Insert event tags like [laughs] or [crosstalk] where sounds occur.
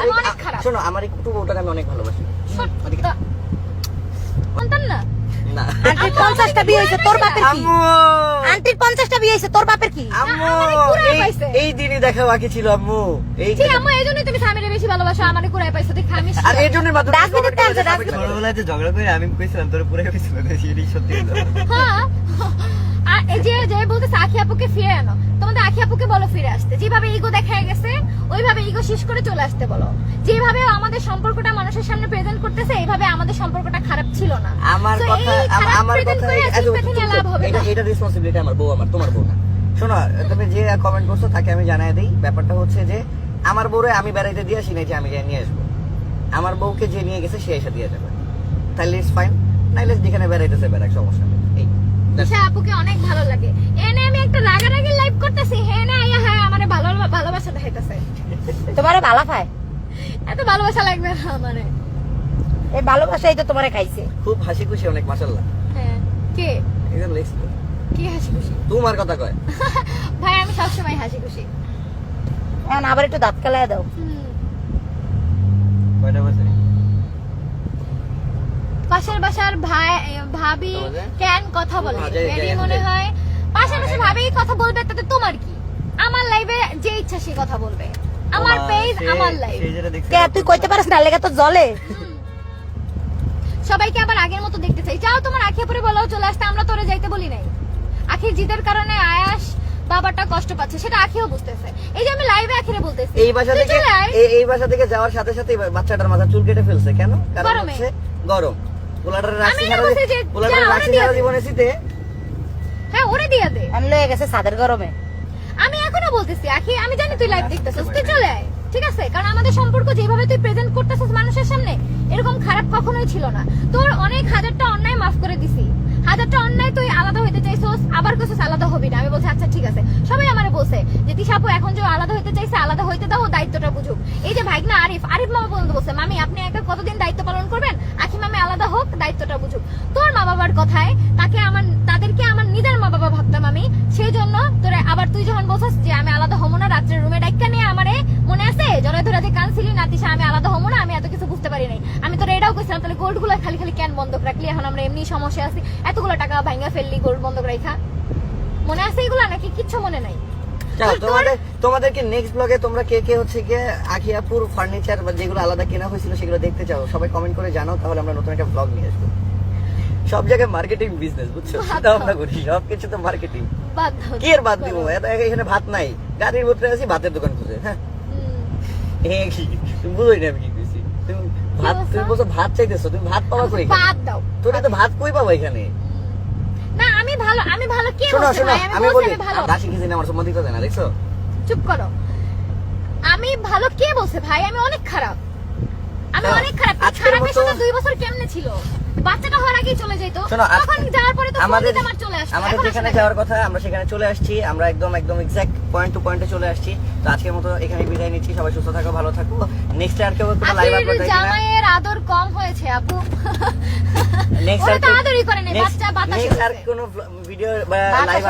আমি অনেক খারাপ। শোনো আমার একটু ওটাকে আমি অনেক ভালোবাসি। না। আন্টির পঞ্চাশটা বিয়ে হয়েছে তোর বাপের কি? আন্টির পঞ্চাশটা বিয়ে হয়েছে তোর বাপের কি? আম্মু! এই- দিনই দেখা বাকি ছিল আম্মু। এই ঠিক আমার এই জন্যই তুমি স্বামীরে বেশি ভালোবাসো আমার কুড়াই পাইছো দেখে আমি আর এই জন্যই মাত্র ডাস্টবিনের তেল আছে, ছোটবেলায় যে ঝগড়া করে আমি কইছিলাম তোর পুরো কইছিল সত্যি হ্যাঁ। এই যে যে বলতেছে আখি আপুকে ফিরে আনো। তোমাদের আখি আপুকে বলো ফিরে আসতে। যেভাবে ইগো দেখা গেছে ওইভাবে ইগো শেষ করে চলে আসতে বলো। যেভাবে আমাদের সম্পর্কটা মানুষের সামনে প্রেজেন্ট করতেছে এইভাবে আমাদের সম্পর্কটা খারাপ ছিল না। আমার কথা আমার কথা এটা এটা রেসপন্সিবিলিটি আমার বউ আমার তোমার বউ না। শোনো তুমি যে কমেন্ট করছ তাকে আমি জানাই দিই। ব্যাপারটা হচ্ছে যে আমার বউরে আমি বেড়াইতে দিয়ে আসি নাই যে আমি নিয়ে আসব। আমার বউকে যে নিয়ে গেছে সে এসে দিয়ে যাবে। তাহলে ইটস ফাইন নাইলে যেখানে বেড়াইতেছে বেড়াক সমস্যা নেই। দিশা আপুকে অনেক ভালো লাগে। এনে আমি একটা রাগারাগি লাইভ করতেছি। হ্যাঁ না আইয়া হ্যাঁ আমার ভালো ভালোবাসা দেখাইতেছে। তোমারে ভালা পায় এত ভালোবাসা লাগবে না মানে এই ভালোবাসাই তো তোমারে খাইছে। খুব হাসি খুশি অনেক মাসাল্লাহ হ্যাঁ কে? একদম লেগস কি হাসি খুশি? তোমার কথা কয়। [laughs] ভাই আমি সবসময় হাসি খুশি। এখন আবার একটু দাঁত কালায় দাও। পাশের বাসার ভাই ভাবি কেন কথা বলে? এরই মনে হয় পাশের বাসার ভাবি? কথা বলবে তাতে তোমার কি? আমার লাইভে যে ইচ্ছা সে কথা বলবে। আমার পেজ আমার লাইভ কে তুই কইতে পারিস না? লেগে তো জলে সবাইকে আবার আগের মতো দেখতে চাই। যাও তোমার আখি পরে বলো চলে আসতে আমরা তোরে যাইতে বলি নাই। আখির জিদের কারণে আয়াস বাবাটা কষ্ট পাচ্ছে সেটা আখিও বুঝতেছে। এই যে আমি লাইভে আখিরে বলতেছি এই তুই থেকে এই- ভাষা থেকে যাওয়ার সাথে সাথে বাচ্চাটার মাথা চুল কেটে ফেলছে। কেন? কারণ গরমে। হচ্ছে গরম। পোলাটার রাখছি আমি না সারা বলছি যে পোলাটার রাখছি সারা জীবনে শীতে হ্যাঁ ওরে দিয়ে দে। আমি লয়ে গেছে সাদের গরমে। আমি এখনও বলতেছি আখি আমি জানি তুই লাইভ দেখতেছিস। তুই চলে আয় ঠিক আছে? কারণ আমাদের সম্পর্ক যেভাবে তুই প্রেজেন্ট করতেছিস মানুষের সামনে এরকম খারাপ কখনোই ছিল না। তোর অনেক হাজারটা অন্যায় মাফ করে দিছি। হাজারটা অন্যায় তুই আলাদা হইতে চাইছস আবার আলাদা হবি না। আমি বলছি আচ্ছা ঠিক আছে। সবাই আমারে বলছে যে তিশাপু এখন যে আলাদা হইতে চাইছে আলাদা হইতে দাও দায়িত্বটা বুঝুক। এই যে ভাইগনা আরিফ আরিফ মামা পর্যন্ত বলছে মামি আপনি একা কতদিন দায়িত্ব পালন করবেন আখি মামি আলাদা দায়িত্বটা বুঝুক। তোর মা বাবার কথায় তাকে আমার তাদেরকে আমার নিজের মা বাবা ভাবতাম আমি। সেই জন্য তোরে আবার তুই যখন বলছিস যে আমি আলাদা হব না, রাত্রের রুমে ডাক্কা নিয়ে আমারে মনে আছে? জলে ধরে যে কানছিলি না তিশা, আমি আলাদা হব না, আমি এত কিছু বুঝতে পারি নাই। আমি তোর এটাও কইছিলাম, তাহলে গোল্ডগুলো খালি খালি কেন বন্ধক রাখলি? এখন আমরা এমনি সমস্যা আছি। এতগুলো টাকা ভাঙা ফেললি গোল্ড বন্ধক রাখা মনে আছে এগুলো নাকি? কিচ্ছু মনে নাই। তোমাদের তোমাদেরকে নেক্সট ব্লগে তোমরা কে কে হচ্ছে গিয়ে আখিয়াপুর ফার্নিচার বা যেগুলো আলাদা কেনা হয়েছিল সেগুলো দেখতে চাও সবাই কমেন্ট করে জানাও তাহলে আমরা নতুন একটা ব্লগ নিয়ে আসব। সব জায়গায় মার্কেটিং বিজনেস বুঝছ? করি সব কিছু তো মার্কেটিং কি এর বাদ দিব এখানে ভাত নাই। গাড়ির ভিতরে আছি ভাতের দোকান খুঁজে হ্যাঁ? কি? তুমি বুঝোই না আমি কি কইছি। তুমি ভাত তুমি বলছো ভাত চাইতেছো তুমি ভাত পাওয়া কই বাদ দাও। তোর তো ভাত কই পাবো এখানে? ভালো আমি ভালো কে শোনো শোনো আমি বলি কিছু আমার না দেখছ? চুপ করো। আমি ভালো কে বলছে ভাই? আমি অনেক খারাপ। আমি অনেক খারাপ। খারাপের সাথে দুই বছর কেমনে ছিল? বাচ্চাটা হওয়ার আগেই চলে যেত তখন যাওয়ার পরে তো আমাদের চলে আসতো। আমাদের যেখানে যাওয়ার কথা আমরা সেখানে চলে আসছি। আমরা একদম একদম এক্সাক্ট পয়েন্ট টু পয়েন্টে চলে আসছি। তো আজকের মতো এখানে বিদায় নিচ্ছি। সবাই সুস্থ থাকো ভালো থাকো। নেক্সট আর কেউ কোনো লাইভ আপলোড দেয় জামাইয়ের আদর কম হয়েছে আপু। [laughs] নেক্সট আর। কোনো ভিডিও বা লাইভ